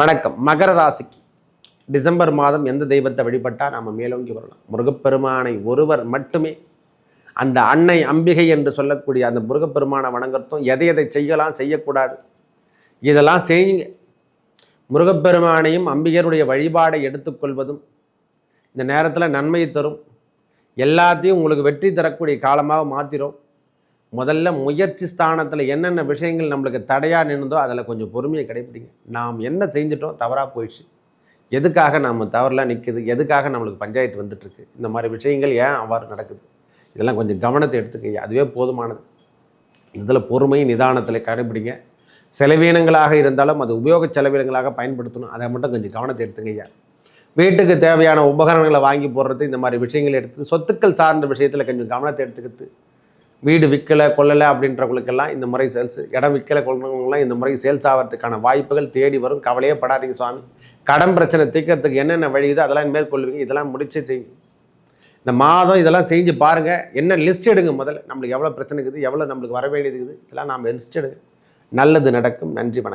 வணக்கம். மகர ராசிக்கு டிசம்பர் மாதம் எந்த தெய்வத்தை வழிபட்டால் நாம் மேலோங்கி வரலாம்? முருகப்பெருமானை ஒருவர் மட்டுமே. அந்த அன்னை அம்பிகை என்று சொல்லக்கூடிய அந்த முருகப்பெருமானை வணங்கத்தும் எதை எதை செய்யலாம் செய்யக்கூடாது. இதெல்லாம் செய்யுங்க. முருகப்பெருமானையும் அம்பிகையருடைய வழிபாடை எடுத்துக்கொள்வதும் இந்த நேரத்தில் நன்மையை தரும். எல்லாத்தையும் உங்களுக்கு வெற்றி தரக்கூடிய காலமாக மாற்றிடும் முதல்ல முயற்சி ஸ்தானத்தில் என்னென்ன விஷயங்கள் நம்மளுக்கு தடையாக நின்றுதோ அதில் கொஞ்சம் பொறுமையை கடைப்பிடிங்க. நாம் என்ன செஞ்சிட்டோம் தவறாக போயிடுச்சு. எதுக்காக நம்ம தவறெலாம் நிற்குது எதுக்காக நம்மளுக்கு பஞ்சாயத்து வந்துட்டுருக்கு? இந்த மாதிரி விஷயங்கள் ஏன் அவ்வாறு நடக்குது? இதெல்லாம் கொஞ்சம் கவனத்தை எடுத்துக்கங்க. அதுவே போதுமானது. இதில் பொறுமை நிதானத்தில் கடைப்பிடிங்க. செலவீனங்களாக இருந்தாலும் அது உபயோக செலவீனங்களாக பயன்படுத்தணும். அதை மட்டும் கொஞ்சம் கவனத்தை எடுத்துங்கய்யா வீட்டுக்கு தேவையான உபகரணங்களை வாங்கி போடுறது இந்த மாதிரி விஷயங்கள் எடுத்து சொத்துக்கள் சார்ந்த விஷயத்தில் கொஞ்சம் கவனத்தை எடுத்துக்கிட்டு வீடு விற்கலை கொள்ளலை அப்படின்றவங்களுக்கெல்லாம் இந்த முறை சேல்ஸ் இடம் விற்கலை கொள்றவங்களாம் இந்த முறை சேல்ஸ் ஆகிறதுக்கான வாய்ப்புகள் தேடி வரும். கவலையே படாதீங்க சுவாமி. கடன் பிரச்சனை தீர்க்கறதுக்கு என்னென்ன வழியுதோ அதெல்லாம் மேற்கொள்வீங்க. இதெல்லாம் முடிச்சே செய்யுங்க. இந்த மாதம் இதெல்லாம் செஞ்சு பாருங்கள் என்ன லிஸ்ட் எடுங்க முதல்ல. நம்மளுக்கு எவ்வளோ பிரச்சனை இருக்குது? எவ்வளோ நம்மளுக்கு வர வேண்டியது இருக்குது? இதெல்லாம் நாம் லிஸ்ட் எடுங்க. நல்லது நடக்கும். நன்றி வணக்கம்.